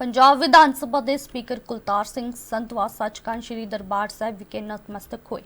ਪੰਜਾਬ ਵਿਧਾਨ ਸਭਾ ਦੇ ਸਪੀਕਰ ਕੁਲਤਾਰ ਸਿੰਘ ਸੰਧਵਾ ਸੱਚਖੰਡ ਸ੍ਰੀ ਦਰਬਾਰ ਸਾਹਿਬ ਵਿਖੇ ਨਤਮਸਤਕ ਹੋਏ।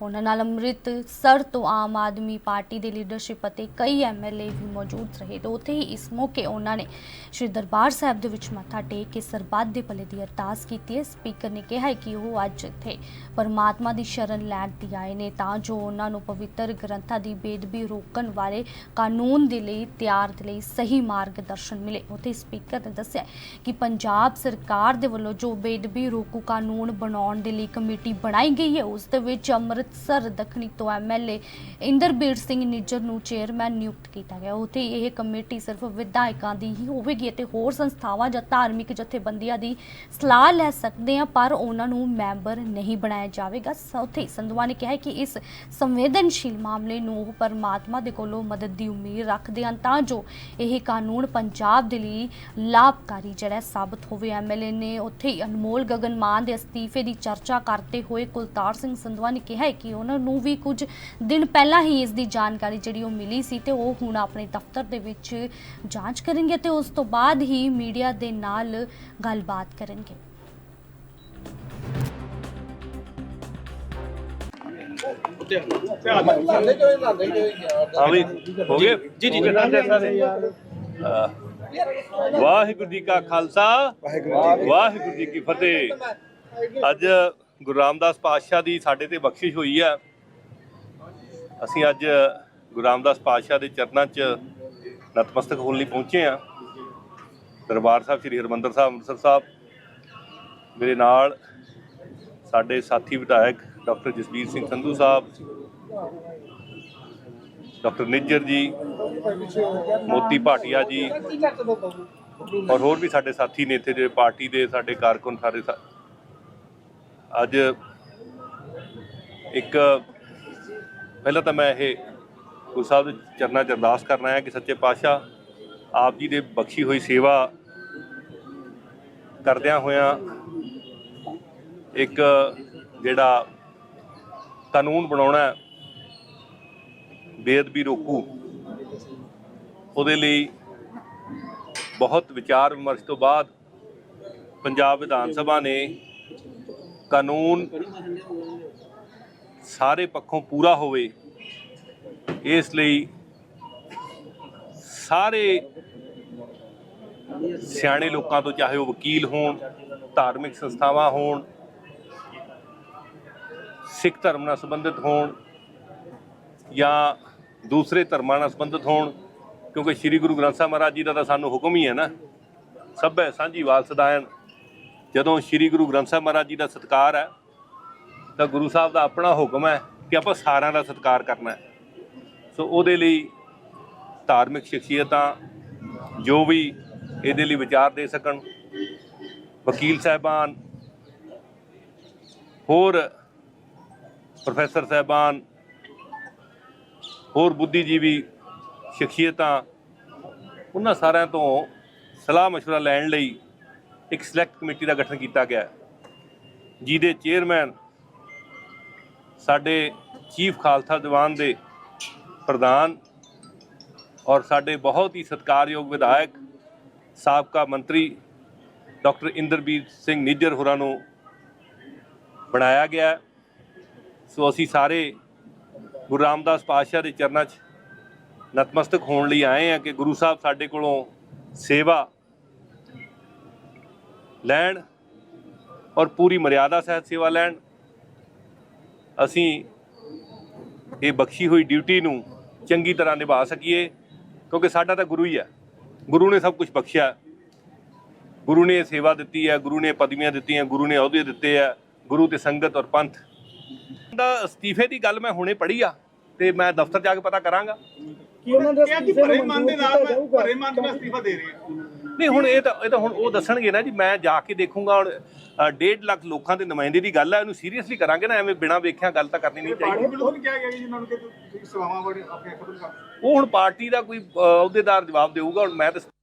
ਉਹਨਾਂ ਨਾਲ ਅੰਮ੍ਰਿਤਸਰ ਤੋਂ ਆਮ ਆਦਮੀ ਪਾਰਟੀ ਦੇ ਲੀਡਰਸ਼ਿਪ ਅਤੇ ਕਈ ਐਮਐਲਏ ਵੀ ਮੌਜੂਦ ਰਹੇ ਤੇ ਉੱਥੇ ਹੀ ਇਸ ਮੌਕੇ ਉਹਨਾਂ ਨੇ ਸ੍ਰੀ ਦਰਬਾਰ ਸਾਹਿਬ ਦੇ ਵਿੱਚ ਮੱਥਾ ਟੇਕ ਕੇ ਸਰਬੱਤ ਦੇ ਭਲੇ ਦੀ ਅਰਦਾਸ ਕੀਤੀ ਹੈ। ਸਪੀਕਰ ਨੇ ਕਿਹਾ ਕਿ ਉਹ ਅੱਜ ਇੱਥੇ ਪਰਮਾਤਮਾ ਦੀ ਸ਼ਰਨ ਲੈਣ ਦੀ ਆਏ ਨੇ ਤਾਂ ਜੋ ਉਹਨਾਂ ਨੂੰ ਪਵਿੱਤਰ ਗ੍ਰੰਥਾਂ ਦੀ ਬੇਦਬੀ ਰੋਕਣ ਵਾਲੇ ਕਾਨੂੰਨ ਦੇ ਲਈ, ਤਿਆਰ ਦੇ ਲਈ ਸਹੀ ਮਾਰਗਦਰਸ਼ਨ ਮਿਲੇ। ਉੱਥੇ ਸਪੀਕਰ ਨੇ ਦੱਸਿਆ ਕਿ ਪੰਜਾਬ ਸਰਕਾਰ ਦੇ ਵੱਲੋਂ ਜੋ ਬੇਦਬੀ ਰੋਕੂ ਕਾਨੂੰਨ ਬਣਾਉਣ ਦੇ ਲਈ ਕਮੇਟੀ ਬਣਾਈ ਗਈ ਹੈ, ਉਸ ਦੇ ਵਿੱਚ ਅੰਮ੍ਰਿਤ ਅੰਮ੍ਰਿਤਸਰ, ਦੱਖਣੀ ਤੋਂ ਐਮਐਲਏ ਇੰਦਰਬੀਰ ਸਿੰਘ ਨਿੱਜਰ ਨੂੰ ਚੇਅਰਮੈਨ ਨਿਯੁਕਤ ਕੀਤਾ ਗਿਆ। ਉੱਥੇ ਇਹ ਕਮੇਟੀ ਸਿਰਫ ਵਿਧਾਇਕਾਂ ਦੀ ਹੀ ਹੋਵੇਗੀ ਅਤੇ ਹੋਰ ਸੰਸਥਾਵਾਂ ਜਾਂ ਧਾਰਮਿਕ ਜਥੇਬੰਦੀਆਂ ਦੀ ਸਲਾਹ ਲੈ ਸਕਦੇ ਆ ਪਰ ਉਹਨਾਂ ਨੂੰ ਮੈਂਬਰ ਨਹੀਂ ਬਣਾਇਆ ਜਾਵੇਗਾ। ਉੱਥੇ ਸੰਧਵਾ ਨੇ ਕਿਹਾ ਕਿ ਇਸ ਸੰਵੇਦਨਸ਼ੀਲ ਮਾਮਲੇ ਨੂੰ ਉਹ ਪਰਮਾਤਮਾ ਦੇ ਕੋਲੋਂ ਮਦਦ ਦੀ ਉਮੀਦ ਰੱਖਦੇ ਹਨ, ਤਾਂ ਜੋ ਇਹ ਕਾਨੂੰਨ ਪੰਜਾਬ ਦੇ ਲਈ ਲਾਭਕਾਰੀ ਜਿਹੜਾ ਸਾਬਤ ਹੋਵੇ। ਐਮਐਲਏ ਨੇ ਉੱਥੇ ਹੀ ਅਨਮੋਲ ਗਗਨ ਮਾਨ ਦੇ ਅਸਤੀਫੇ ਦੀ ਚਰਚਾ ਕਰਦੇ ਹੋਏ ਕੁਲਤਾਰ ਸਿੰਘ ਸੰਧਵਾ ਨੇ ਕਿਹਾ ਕਿ ਉਹਨਾਂ ਨੂੰ ਵੀ ਕੁਝ ਦਿਨ ਪਹਿਲਾਂ ਹੀ ਇਸ ਦੀ ਜਾਣਕਾਰੀ ਜਿਹੜੀ ਉਹ ਮਿਲੀ ਸੀ ਤੇ ਉਹ ਹੁਣ ਆਪਣੇ ਦਫ਼ਤਰ ਦੇ ਵਿੱਚ ਜਾਂਚ ਕਰਨਗੇ ਤੇ ਉਸ ਤੋਂ ਬਾਅਦ ਹੀ ਮੀਡੀਆ ਦੇ ਨਾਲ ਗੱਲਬਾਤ ਕਰਨਗੇ। ਹਾਂ ਹੋ ਗਏ ਜੀ ਜੀ। ਵਾਹਿਗੁਰੂ ਜੀ ਕਾ ਖਾਲਸਾ, ਵਾਹਿਗੁਰੂ ਜੀ ਕੀ ਫਤਿਹ। ਅੱਜ ਗੁਰੂ ਰਾਮਦਾਸ ਪਾਤਸ਼ਾਹ ਦੀ ਸਾਡੇ ਤੇ ਬਖਸ਼ਿਸ਼ ਹੋਈ ਆ। ਅਸੀਂ ਅੱਜ ਗੁਰੂ ਰਾਮਦਾਸ ਪਾਤਸ਼ਾਹ ਦੇ ਚਰਨਾਂ 'ਚ ਨਤਮਸਤਕ ਹੋਣ ਲਈ ਪਹੁੰਚੇ ਆ ਦਰਬਾਰ ਸਾਹਿਬ ਸ੍ਰੀ ਹਰਿਮੰਦਰ ਸਾਹਿਬ, ਅੰਮ੍ਰਿਤਸਰ ਸਾਹਿਬ। ਮੇਰੇ ਨਾਲ ਸਾਡੇ ਸਾਥੀ ਵਿਧਾਇਕ ਡਾਕਟਰ ਜਸਬੀਰ ਸਿੰਘ ਸੰਧੂ ਸਾਹਿਬ, ਡਾਕਟਰ ਨਿੱਜਰ ਜੀ, ਮੋਤੀ ਭਾਟੀਆ ਜੀ, ਔਰ ਹੋਰ ਵੀ ਸਾਡੇ ਸਾਥੀ ਨੇ ਇੱਥੇ ਜਿਹੜੇ ਪਾਰਟੀ ਦੇ ਸਾਡੇ ਕਾਰਕੁਨ ਸਾਰੇ ਸਾ- ਅੱਜ ਇੱਕ, ਪਹਿਲਾਂ ਤਾਂ ਮੈਂ ਇਹ ਗੁਰੂ ਸਾਹਿਬ ਦੇ ਚਰਨਾਂ 'ਚ ਅਰਦਾਸ ਕਰਨਾ ਹੈ ਕਿ ਸੱਚੇ ਪਾਤਸ਼ਾਹ ਆਪ ਜੀ ਦੇ ਬਖਸ਼ੀ ਹੋਈ ਸੇਵਾ ਕਰਦਿਆਂ ਹੋਇਆਂ ਇੱਕ ਜਿਹੜਾ ਕਾਨੂੰਨ ਬਣਾਉਣਾ ਬੇਅਦਬੀ ਰੋਕੂ, ਉਹਦੇ ਲਈ ਬਹੁਤ ਵਿਚਾਰ ਵਿਮਰਸ਼ ਤੋਂ ਬਾਅਦ ਪੰਜਾਬ ਵਿਧਾਨ ਸਭਾ ਨੇ ਕਾਨੂੰਨ ਸਾਰੇ ਪੱਖੋਂ ਪੂਰਾ ਹੋਵੇ, ਇਸ ਲਈ ਸਾਰੇ ਸਿਆਣੇ ਲੋਕਾਂ ਤੋਂ ਚਾਹੇ ਉਹ ਵਕੀਲ ਹੋਣ, ਧਾਰਮਿਕ ਸੰਸਥਾਵਾਂ ਹੋਣ, ਸਿੱਖ ਧਰਮ ਨਾਲ ਸੰਬੰਧਿਤ ਹੋਣ ਜਾਂ ਦੂਸਰੇ ਧਰਮਾਂ ਨਾਲ ਸੰਬੰਧਿਤ ਹੋਣ, ਕਿਉਂਕਿ ਸ੍ਰੀ ਗੁਰੂ ਗ੍ਰੰਥ ਸਾਹਿਬ ਮਹਾਰਾਜ ਜੀ ਦਾ ਤਾਂ ਸਾਨੂੰ ਹੁਕਮ ਹੀ ਹੈ ਨਾ। ਸਭੈ ਸਾਂਝੀ ਵਾਲ ਸਦਾਇਨ ਜਦੋਂ ਸ੍ਰੀ ਗੁਰੂ ਗ੍ਰੰਥ ਸਾਹਿਬ ਮਹਾਰਾਜ ਜੀ ਦਾ ਸਤਕਾਰ ਹੈ ਤਾਂ ਗੁਰੂ ਸਾਹਿਬ ਦਾ ਆਪਣਾ ਹੁਕਮ ਹੈ ਕਿ ਆਪਾਂ ਸਾਰਿਆਂ ਦਾ ਸਤਕਾਰ ਕਰਨਾ ਹੈ ਸੋ ਉਹਦੇ ਲਈ ਧਾਰਮਿਕ ਸ਼ਖਸੀਅਤਾਂ ਜੋ ਵੀ ਇਹਦੇ ਲਈ ਵਿਚਾਰ ਦੇ ਸਕਣ ਵਕੀਲ ਸਾਹਿਬਾਨ ਹੋਰ ਪ੍ਰੋਫੈਸਰ ਸਾਹਿਬਾਨ ਹੋਰ ਬੁੱਧੀਜੀਵੀ ਸ਼ਖਸੀਅਤਾਂ ਉਹਨਾਂ ਸਾਰਿਆਂ ਤੋਂ ਸਲਾਹ مشورہ ਲੈਣ ਲਈ ਇੱਕ ਸਿਲੈਕਟ ਕਮੇਟੀ ਦਾ ਗਠਨ ਕੀਤਾ ਗਿਆ। ਜਿਹਦੇ ਚੇਅਰਮੈਨ ਸਾਡੇ ਚੀਫ ਖਾਲਸਾ ਦੀਵਾਨ ਦੇ ਪ੍ਰਧਾਨ ਔਰ ਸਾਡੇ ਬਹੁਤ ਹੀ ਸਤਿਕਾਰਯੋਗ ਵਿਧਾਇਕ, ਸਾਬਕਾ ਮੰਤਰੀ ਡਾਕਟਰ ਇੰਦਰਬੀਰ ਸਿੰਘ ਨਿੱਜਰ ਹੋਰਾਂ ਨੂੰ ਬਣਾਇਆ ਗਿਆ। ਸੋ ਅਸੀਂ ਸਾਰੇ ਗੁਰੂ ਰਾਮਦਾਸ ਪਾਤਸ਼ਾਹ ਦੇ ਚਰਨਾਂ 'ਚ ਨਤਮਸਤਕ ਹੋਣ ਲਈ ਆਏ ਆ ਕਿ ਗੁਰੂ ਸਾਹਿਬ ਸਾਡੇ ਕੋਲੋਂ ਸੇਵਾ ਲੈਣ ਔਰ ਪੂਰੀ ਮਰਿਆਦਾ ਸਹਿਤ ਸੇਵਾ ਲੈਣ। ਅਸੀਂ ਇਹ ਬਖਸ਼ੀ ਹੋਈ ਡਿਊਟੀ ਨੂੰ ਚੰਗੀ ਤਰ੍ਹਾਂ ਨਿਭਾ ਸਕੀਏ ਕਿਉਂਕਿ ਸਾਡਾ ਤਾਂ ਗੁਰੂ ਹੀ ਹੈ। ਗੁਰੂ ਨੇ ਸਭ ਕੁਝ ਬਖਸ਼ਿਆ। ਗੁਰੂ ਨੇ ਸੇਵਾ ਦਿੱਤੀ ਹੈ ਗੁਰੂ ਨੇ ਪਦਵੀਆਂ ਦਿੱਤੀਆਂ ਗੁਰੂ ਨੇ ਅਹੁਦੇ ਦਿੱਤੇ ਆ ਗੁਰੂ ਤੇ ਸੰਗਤ ਔਰ ਪੰਥ। ਦਾ ਅਸਤੀਫੇ ਦੀ ਗੱਲ ਮੈਂ ਹੁਣੇ ਪੜ੍ਹੀ ਆ ਤੇ ਮੈਂ ਦਫ਼ਤਰ ਜਾ ਕੇ ਪਤਾ ਕਰਾਂਗਾ। ਕਿ ਉਹਨਾਂ ਦੇ ਅਸਤੀਫੇ ਭਰੇ ਨੂੰ ਮਨ ਦੇ ਮਨਜ਼ੂਰ ਨਾਲ ਕੀਤਾ ਮੈਂ ਜਾਊਗਾ? ਭਰੇ ਮਨ ਨਾਲ ਅਸਤੀਫਾ ਦੇ ਰਹੇ। ਹਾਂ ਨਹੀਂ ਹੁਣ ਇਹ ਤਾਂ ਇਹ ਤਾਂ ਹੁਣ ਉਹ ਦੱਸਣਗੇ ਨਾ ਜੀ ਮੈਂ ਜਾ ਕੇ ਦੇਖੂੰਗਾ ਹੁਣ 1.5 ਲੱਖ ਲੋਕਾਂ ਦੇ ਨੁਮਾਇੰਦੇ ਦੀ ਗੱਲ ਹੈ ਇਹਨੂੰ ਸੀਰੀਅਸਲੀ ਕਰਾਂਗੇ ਨਾ ਐਵੇਂ ਬਿਨਾਂ ਵੇਖਿਆ ਗੱਲ ਤਾਂ ਕਰਨੀ ਨਹੀਂ ਚਾਹੀਦੀ। ਵੀ ਕਿਹਾ ਗਿਆ ਜੀ ਉਹਨਾਂ ਨੂੰ ਕਿ ਤੁਸੀਂ ਸੇਵਾਵਾਂ ਬੜੇ ਆਪਣੇ ਖਤਮ ਕਰ ਉਹ ਹੁਣ ਪਾਰਟੀ ਦਾ ਕੋਈ ਅਹ, ਅਹੁਦੇਦਾਰ ਜਵਾਬ ਦੇਊਗਾ ਹੁਣ ਮੈਂ ਤਾਂ